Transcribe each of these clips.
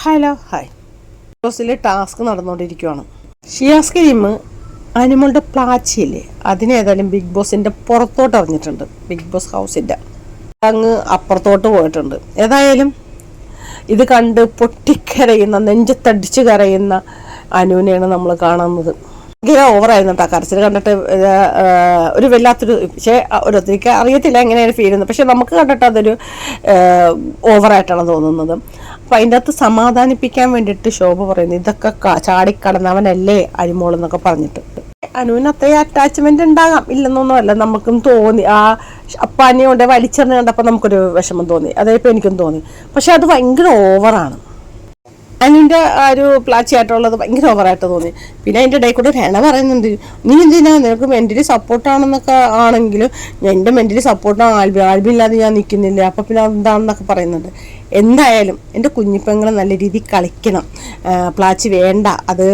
Hello hi. ബോസിലെ task നടന്നുകൊണ്ടിരിക്കുകയാണ് ഷിയാസ് കരീം അനിമളുടെ പ്ലാച്ചിയില്ലേ അതിനേതായാലും ബിഗ് ബോസിന്റെ പുറത്തോട്ട് അറിഞ്ഞിട്ടുണ്ട് ബിഗ് ബോസ് ഹൗസിന്റെ അങ്ങ് അപ്പുറത്തോട്ട് പോയിട്ടുണ്ട്. ഏതായാലും ഇത് കണ്ട് പൊട്ടിക്കരയുന്ന നെഞ്ചത്തടിച്ച് കരയുന്ന അനുവിനെയാണ് നമ്മൾ കാണുന്നത്. ഭയങ്കര ഓവറായിരുന്നു കേട്ടോ. കരച്ചിൽ കണ്ടിട്ട് ഒരു വല്ലാത്തൊരു പക്ഷേ ഓരോരുത്തർക്ക് അറിയത്തില്ല എങ്ങനെയാണ് ഫീൽ ചെയ്യുന്നത്. പക്ഷെ നമുക്ക് കണ്ടിട്ട് അതൊരു ഓവറായിട്ടാണ് തോന്നുന്നത്. അപ്പം അതിന്റെ അകത്ത് സമാധാനിപ്പിക്കാൻ വേണ്ടിയിട്ട് ശോഭ പറയുന്നു. ഇതൊക്കെ ചാടിക്കടന്നവനല്ലേ അരിമോൾ എന്നൊക്കെ പറഞ്ഞിട്ട്. അനുവിന് അത്രയും അറ്റാച്ച്മെന്റ് ഉണ്ടാകാം. ഇല്ലെന്നൊന്നുമല്ല നമുക്കും തോന്നി. ആ അപ്പാനെ കൊണ്ട് വലിച്ചെറിഞ്ഞ് കണ്ടപ്പോൾ നമുക്കൊരു വിഷമം തോന്നി. അതേപ്പോൾ എനിക്കും തോന്നി. പക്ഷെ അത് ഭയങ്കര ഓവറാണ് അനുവിന്റെ ആ ഒരു പ്ലാച്ചിയായിട്ടുള്ളത് ഭയങ്കര ഓവറായിട്ട് തോന്നി. പിന്നെ അതിന്റെ ഇടയിൽ കൂടെ രണ പറയുന്നുണ്ട് നീ എന്തിനാ നിനക്ക് മെന്റലി സപ്പോർട്ടാണെന്നൊക്കെ ആണെങ്കിലും എന്റെ മെന്റലി സപ്പോർട്ടാണ് ആൽബി ആൽബി ഇല്ലാതെ ഞാൻ നിൽക്കുന്നില്ല അപ്പം പിന്നെ എന്താണെന്നൊക്കെ പറയുന്നുണ്ട്. എന്തായാലും എന്റെ കുഞ്ഞിപ്പെങ്ങൾ നല്ല രീതിയിൽ കളിക്കണം. പ്ലാച്ച് വേണ്ട അത്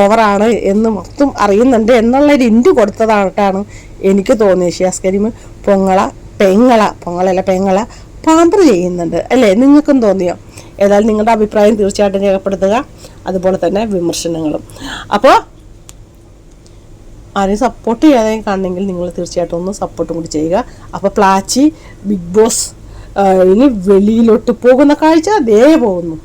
ഓവറാണ് എന്ന് മൊത്തം അറിയുന്നുണ്ട് എന്നുള്ള ഒരു ഇൻഡ് കൊടുത്തതായിട്ടാണ് എനിക്ക് തോന്നിയത്. ഷിയാസ് കരീം പൊങ്ങള പെങ്ങള പൊങ്ങളല്ല പെങ്ങള പാമ്പർ ചെയ്യുന്നുണ്ട്. അല്ലേ? നിങ്ങൾക്കും തോന്നിയോ? ഏതായാലും നിങ്ങളുടെ അഭിപ്രായം തീർച്ചയായിട്ടും രേഖപ്പെടുത്തുക. അതുപോലെ തന്നെ വിമർശനങ്ങളും. അപ്പോൾ ആരെയും സപ്പോർട്ട് ചെയ്യാതെ കാണണമെങ്കിൽ നിങ്ങൾ തീർച്ചയായിട്ടും ഒന്ന് സപ്പോർട്ടും കൂടി ചെയ്യുക. അപ്പോൾ പ്ലാച്ചി ബിഗ് ബോസ് ഇനി വെളിയിലോട്ട് പോകുന്ന കാഴ്ച ദേ പോകുന്നു.